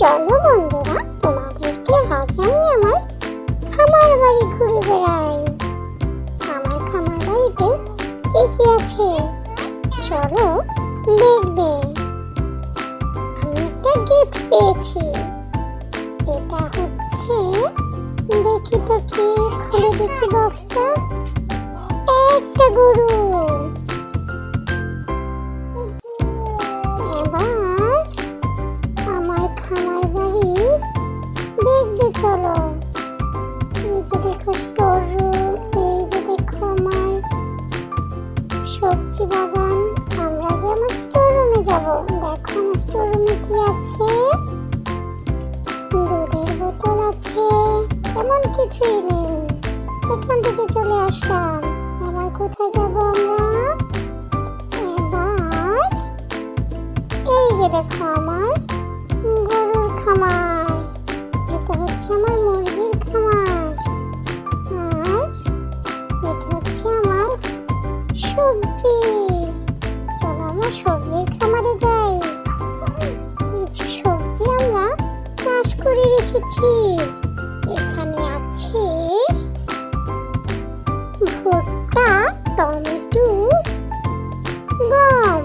চলো বন্ধুরা তোমাদেরকে আজ আমি আমার খামার বাড়ি ঘুরে বেড়াই। আমার খামার বাড়িতে কি কি আছে? চলো দেখবে। আমি একটা গিফট পেয়েছি। এটা হচ্ছে দেখি তো কি খুলে দেখি বক্সটা একটা গরু। স্টোর রুম এই যে দেখো আমার সবজি বাগান, আমরা আগে আমার স্টোর যাব। দেখো আমার স্টোর কি আছে? দুধের বোতল আছে, এমন কিছুই নেই। এখান থেকে চলে আসলাম। এবার কোথায় যাব আমরা? এবার এই যে দেখো আমার আমরা সবজির খামারে যাই। কিছু সবজি আমরা চাষ করে রেখেছি। এখানে আছে ভুট্টা, টমেটো, গম।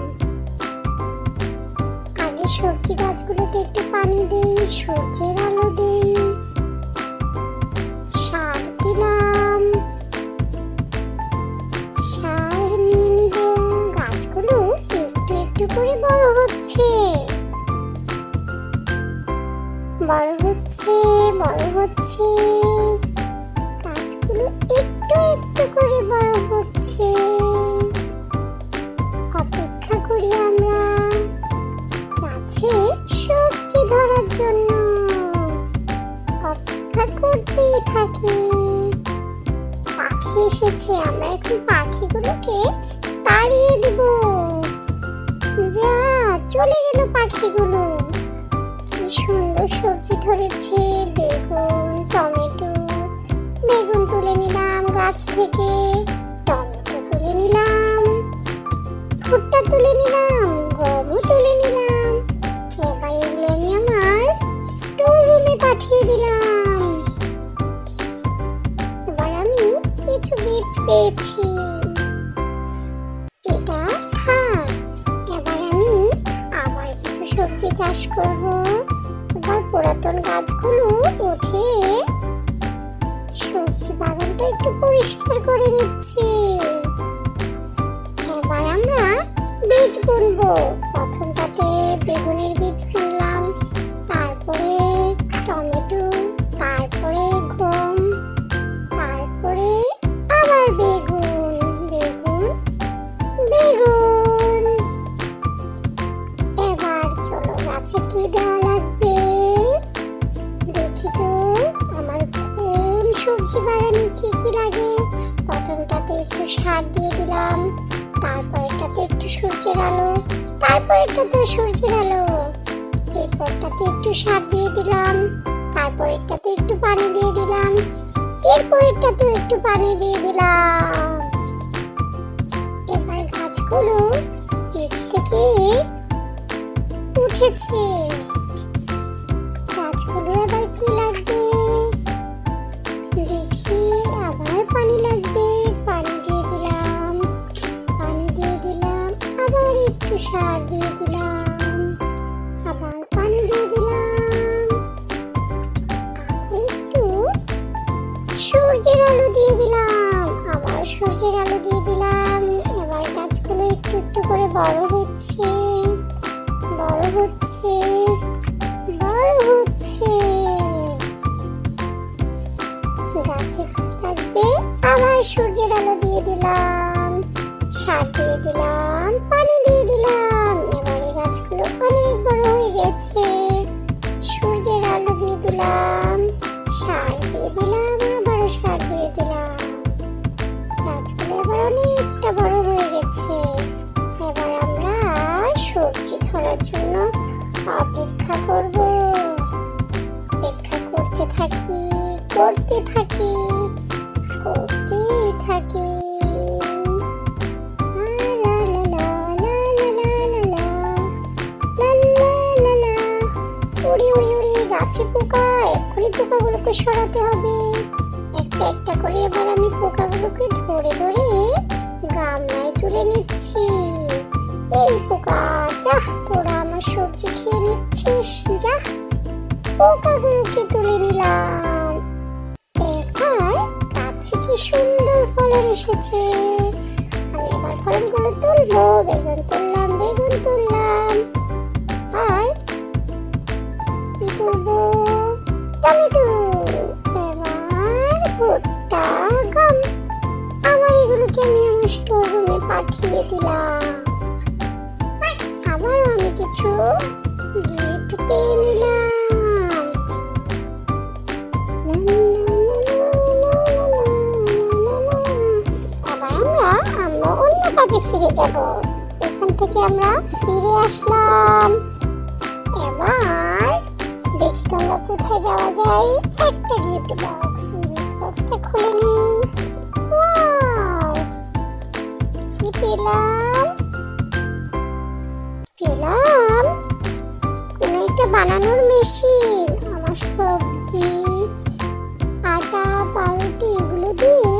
আগে সবজি গাছগুলোতে একটু পানি দিই সূর্যের বড় হচ্ছে বড় হচ্ছে। গাছগুলো একটু একটু করে বড় হচ্ছে। অপেক্ষা করি আমরা গাছে সবজি ধরার জন্য। অপেক্ষা করতেই থাকি। পাখি এসেছে, আমরা এখন পাখিগুলোকে তাড়িয়ে দিব। যা, চলে গেল পাখিগুলো। সুন্দর সবজি ধরেছে, বেগুন, টমেটো। বেগুন তুলে নিলাম গাছ থেকে, টমেটো তুলে নিলাম। ভুট্টা তুলে নিলাম গমও তুলে নিলাম। এবার এগুলো আমি আমার স্টোর রুমে পাঠিয়ে দিলাম। এবার আমি কিছু গিফট পেয়েছি। এটা থাক, এবার আমি আবার কিছু সবজি চাষ করব। পুরাতন গাছগুলো উঠিয়ে সবজি বাগানটা একটু পরিষ্কার করে নিচ্ছি। এবার আমরা বীজ বুনবো। প্রথমটাতে বেগুনের বীজ বুনলাম সার দিয়ে দিলাম। তারপরেরটাতে একটু সূর্যের আলো তারপরেরটাতে সূর্যের আলো। এরপরটাতে একটু সার দিয়ে দিলাম তারপরেরটাতে একটু পানি দিয়ে দিলাম এরপরেরটাতে একটু পানি দিয়ে দিলাম। এবার গাছগুলো বীজ থেকে উঠেছে। গাছগুলো এবার কি লাগবে? দেখি, আবার পানি লাগবে। সার দিয়ে দিলাম, আবার পানি দিয়ে দিলাম। একটু সূর্যের আলো দিয়ে দিলাম, আবার সূর্যের আলো দিয়ে দিলাম। এবার গাছগুলো একটু একটু করে বড় হচ্ছে বড় হচ্ছে বড় হচ্ছে। গাছে লাগবে আবার সূর্যের আলো দিয়ে দিলাম। সার দিয়ে দিলাম, পানি দিয়ে দিলাম। এবারে গাছগুলো অনেক বড় হয়ে গেছে। সূর্যের আলো দিয়ে দিলাম, সার দিয়ে দিলাম, আবারও সার দিয়ে দিলাম। গাছগুলো এবার অনেকটা বড় হয়ে গেছে। এবার আমরা সবজি ধরার জন্য অপেক্ষা করব। অপেক্ষা করতে থাকি করতে থাকি, করতেই থাকি। গাছে পোকা, এক্ষুনি পোকাগুলোকে সরাতে হবে। একটা একটা করে এবার আমি পোকাগুলোকে ধরে ধরে গামলায় তুলে নিচ্ছি। এই পোকা যা তোরা আমার সবজি খেয়ে নিচ্ছিস যা পোকাগুলোকে তুলে নিলাম। এবার গাছে কি সুন্দর ফলন এসেছে। আমি এবার ফলনগুলো তুলবো, বেগুন তুললাম বেগুন তুললাম। টমেটো এবার ভুট্টা গম আবার এগুলোকে আমি আমার স্টোর রুমে পাঠিয়ে দিলাম আবার আমি কিছু গিফট পেয়ে নিলাম আমরা আমরা অন্য কাজে ফিরে যাব এখান থেকে আমরা ফিরে আসলাম এবার তোমরা কোথায় যাওয়া যায়, একটা গিফট বক্স বক্সটা খুলে নিই। কি পেলাম? পেলাম? কোনো একটা বানানোর মেশিন আমার সবজি, আটা, পাউরুটি, এগুলো দিয়ে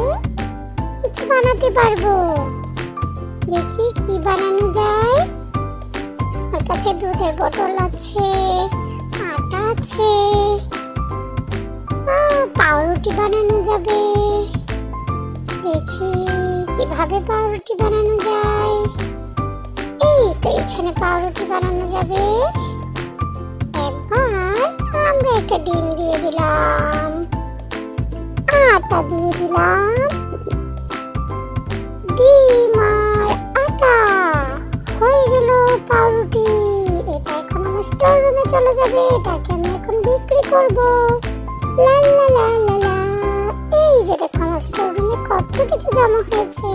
কিছু বানাতে পারব। দেখি কি বানানো যায়। আমার কাছে দুধের বোতল আছে। আছে পাউরুটি বানানো যাবে। দেখি কীভাবে পাউরুটি বানানো যায়। এই তো এখানে পাউরুটি বানানো যাবে। এবার আমরা একটা ডিম দিয়ে দিলাম। আটা দিয়ে দিলাম। ডিম আর আটা। হয়ে গেল পাউরুটি। স্টোর রুমে চলে যাবে, এটাকে আমি এখন বিক্রি করব। লা লা লা এই যে দেখো, আমার স্টোর রুমে কত কিছু জমা হয়েছে।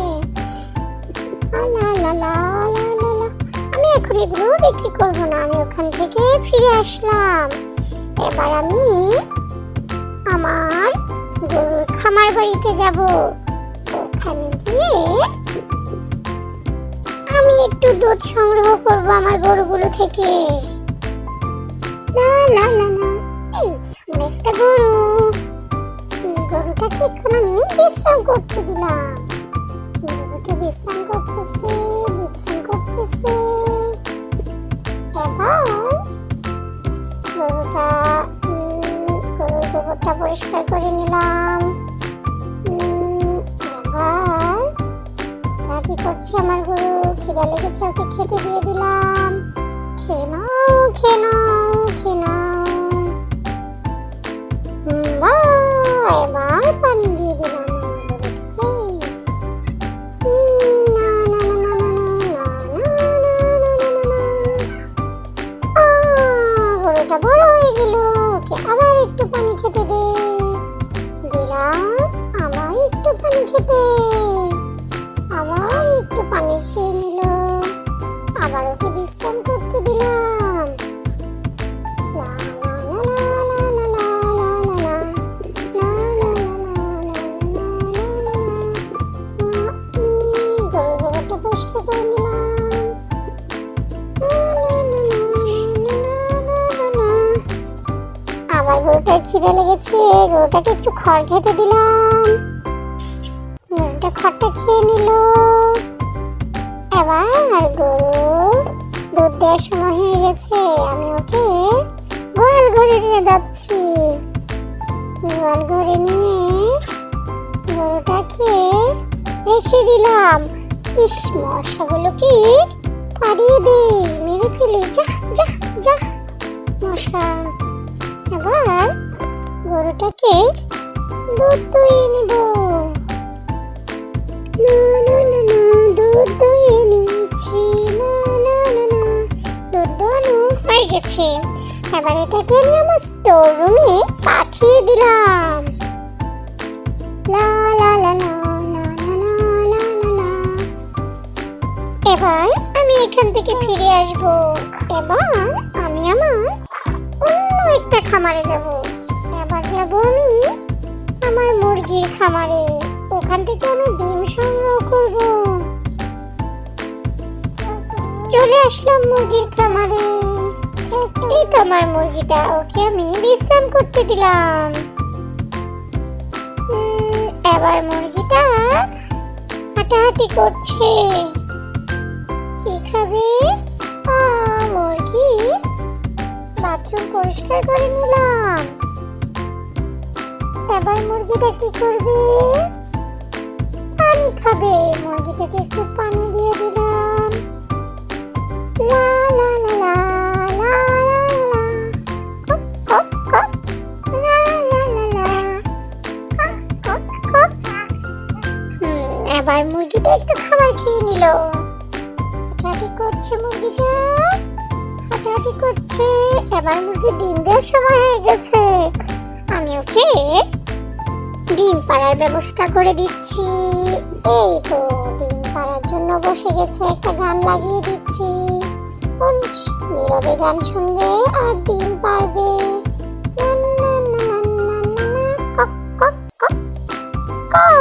লা লা লা। আমি এখন এগুলো বিক্রি করব না, আমি ওখান থেকে ফিরে আসলাম। এবার আমি আমার গরুর খামার বাড়িতে যাব। ওখানে গিয়ে আমি একটু দুধ সংগ্রহ করব আমার গরুগুলো থেকে। না না না না এই একটা গরু। এই আমি বিশ্রাম করতে দিলাম। গরুটা বিশ্রাম করতেছে বিশ্রাম করতেছে। এবার গরুটা গরুর গোবরটা পরিষ্কার করে নিলাম। এবার তা কি করছে? আমার গরু খিদা লেগেছে, ওকে খেতে দিয়ে দিলাম। খেয়ে নাও খেয়ে নাও। আসে না এবার পানি দিয়ে দিলাম একটু পানি খেতে দে দিলাম একটু পানি খেতে গরুটার খিদে লেগেছে, গরুটাকে একটু খড় খেতে দিলাম। গরুটা খড়টা খেয়ে নিল। এবার গরু দুধ দেওয়ার সময় হয়ে গেছে, আমি ওকে গোয়াল ঘরে নিয়ে যাচ্ছি। গোয়াল ঘরে নিয়ে গরুটাকে রেখে দিলাম। ইস মশাগুলোকে তাড়িয়ে দে মেরে ফেলি। যা যা যা, মশা। এবার গরুটাকে দুধ দুয়ে নেব। না দুধ দুয়ে না না না দুধ দোয়ানো হয়ে গেছে। এবার এটাকে আমি আমার স্টোর রুমে পাঠিয়ে দিলাম। লা লা লা লা এবার আমি এখান থেকে ফিরে আসব। এবং আমি আমার একটা খামারে যাব। এবার যাব আমি আমার মুরগির খামারে। ওখান থেকে আমি ডিম সংগ্রহ করব। চলে আসলাম মুরগির খামারে। এই তো আমার মুরগিটা, ওকে আমি বিশ্রাম করতে দিলাম। এবার মুরগিটা হাঁটাহাঁটি করছে। কি খাবে? বাথরুম পরিষ্কার করে নিলাম এবার মুরগিটা কি করবে পানি খাবে মুরগিটাকে একটু পানি দিয়ে দিলাম লা লা এবার মুরগিটা একটু খাবার খেয়ে নিল হাঁটাহাঁটি করছে মুরগিটা হাঁটাহাঁটি করছে এবার মুরগি ডিম দেওয়ার সময় হয়ে গেছে। আমি ওকে ডিম পাড়ার ব্যবস্থা করে দিচ্ছি। এই তো ডিম পাড়ার জন্য বসে গেছে একটা গান লাগিয়ে দিচ্ছি। নীরবে গান শুনবে আর ডিম পারবে কক, কক, কক।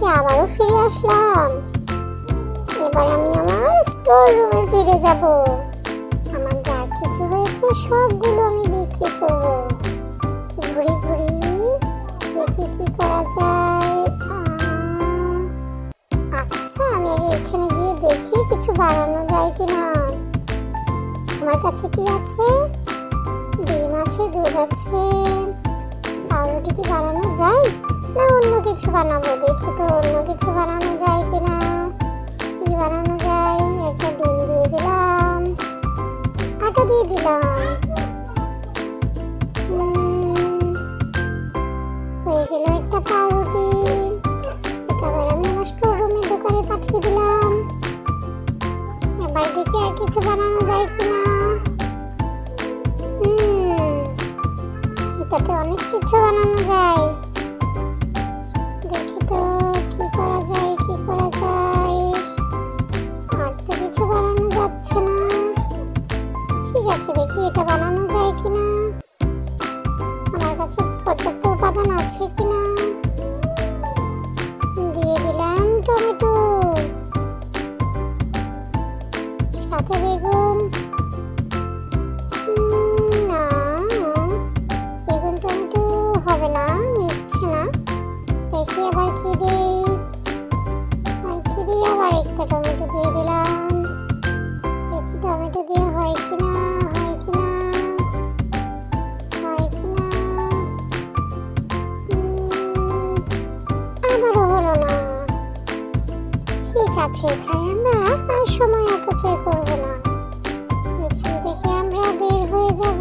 থেকে আবারও ফিরে আসলাম। এবার আমি আমার স্টোর রুমে ফিরে যাব। আমার যা কিছু হয়েছে সবগুলো আমি বিক্রি করব। ঘুরি ঘুরি দেখি কি করা যায়। আচ্ছা আমি এখানে গিয়ে দেখি কিছু বানানো যায় কিনা আমার কাছে কি আছে? ডিম আছে, দুধ আছে। পাউরুটি কি বানানো যায়? না অন্য কিছু বানাবো দেখি তো অন্য কিছু বানানো যায় পর্যাপ্ত উপাদান আছে কিনা? দিয়ে দিলাম টমেটো। সাথে বেগুন। না, বেগুন টমেটো হবে না, নিচ্ছে না। আবার আবার একটা টমেটো দিয়ে দিলাম। আছে এখানে আমরা সময় অপচয় করব না। এখান থেকে আমরা বের হয়ে যাব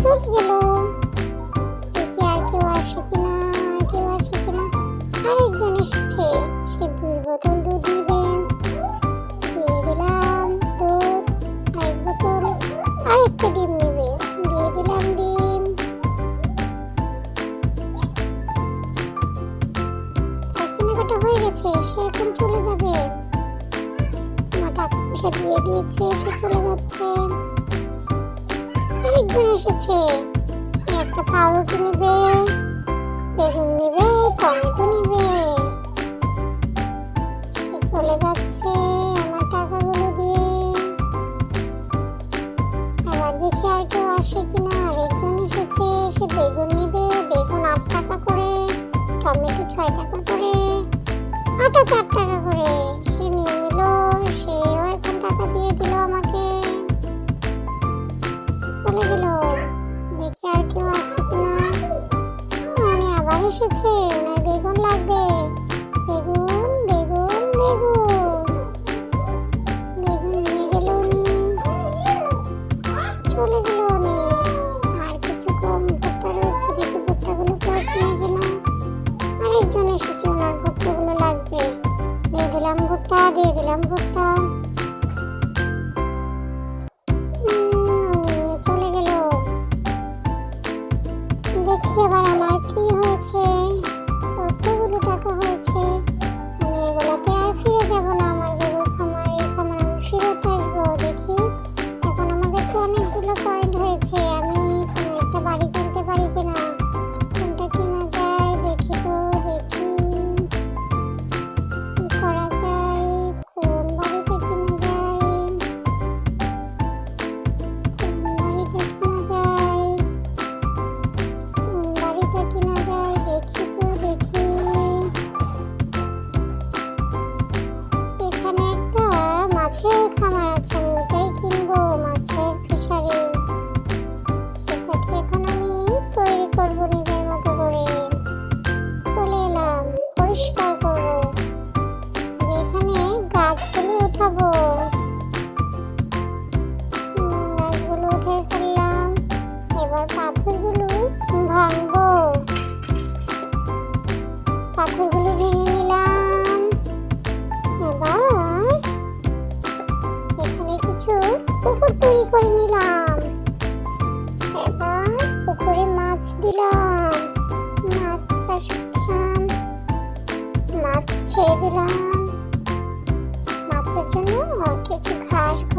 চলে গেল দেখি আর কেউ আসে কিনা আর কেউ আসে কিনা আরেকজন এসেছে, সে দুই বোতল দুধ দিয়ে দিলাম দুধ, এক বোতল, আরেকটা ডিম নিবে। দিয়ে দিলাম ডিম। কেনাকাটা হয়ে গেছে, সে এখন চলে যাবে। আমার টাকা দিয়ে দিয়েছে, সে চলে যাচ্ছে। আরেকজন এসেছে। সে একটা পাউরুটি নেবে বেগুন নেবে টমেটো নেবে। চলে যাচ্ছে আমার টাকাগুলো দিয়ে। এবার দেখি আর কেউ আসে কিনা, আরেকজন এসেছে, সে বেগুন নেবে, বেগুন আট টাকা করে, টমেটো ছয় টাকা করে, আটা চার টাকা করে। সে নিয়ে নিল সেও এখন টাকা দিয়ে দিল এসেছে ওনার বেগুন লাগবে। the.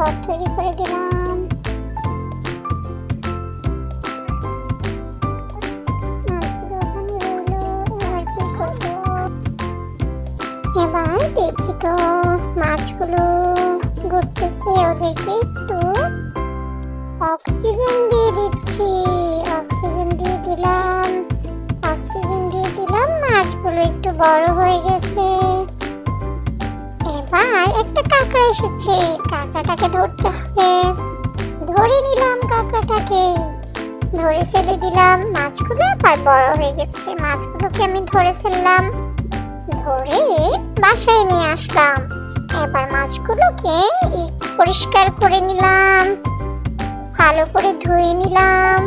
ঘর তৈরি করে দিলাম। এবার দেখি তো মাছগুলো ঘুরতেছে ওদেরকে। কাঁকড়া এসেছে। কাঁকড়াটাকে ধরতে হবে। ধরে নিলাম কাঁকড়াটাকে ধরে ফেলে দিলাম। মাছগুলো আবার বড় হয়ে গেছে। মাছগুলোকে আমি ধরে ফেললাম। ধরে বাসায় নিয়ে আসলাম। এবার মাছগুলোকে পরিষ্কার করে নিলাম। ভালো করে ধুয়ে নিলাম।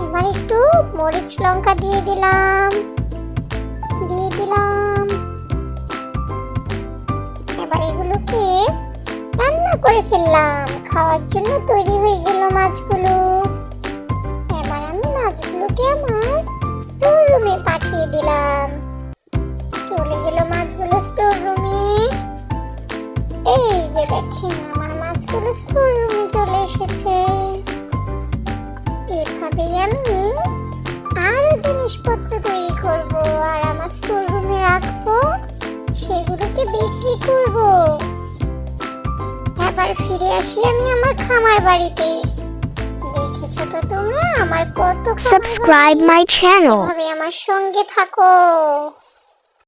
এবার একটু মরিচ লঙ্কা দিয়ে দিলাম। দিয়ে দিলাম। এগুলোকে রান্না করে ফেললাম। খাওয়ার জন্য তৈরি হয়ে গেল মাছগুলো। এবার আমি মাছগুলোকে আমার স্টোর রুমে পাঠিয়ে দিলাম। চলে গেল মাছগুলো স্টোর রুমে এই যে দেখেন, আমার মাছগুলো স্টোর রুমে চলে এসেছে। এভাবেই আমি আরও জিনিসপত্র তৈরি করব আর আমার স্টোর রুমে রাখব। সেগুলোকে বিক্রি করব। এবার ফিরে আসি আমি আমার খামার বাড়িতে। দেখেছ তো তোমরা? আমার কত সাবস্ক্রাইব মাই চ্যানেল আমি আমার সঙ্গে থাকো।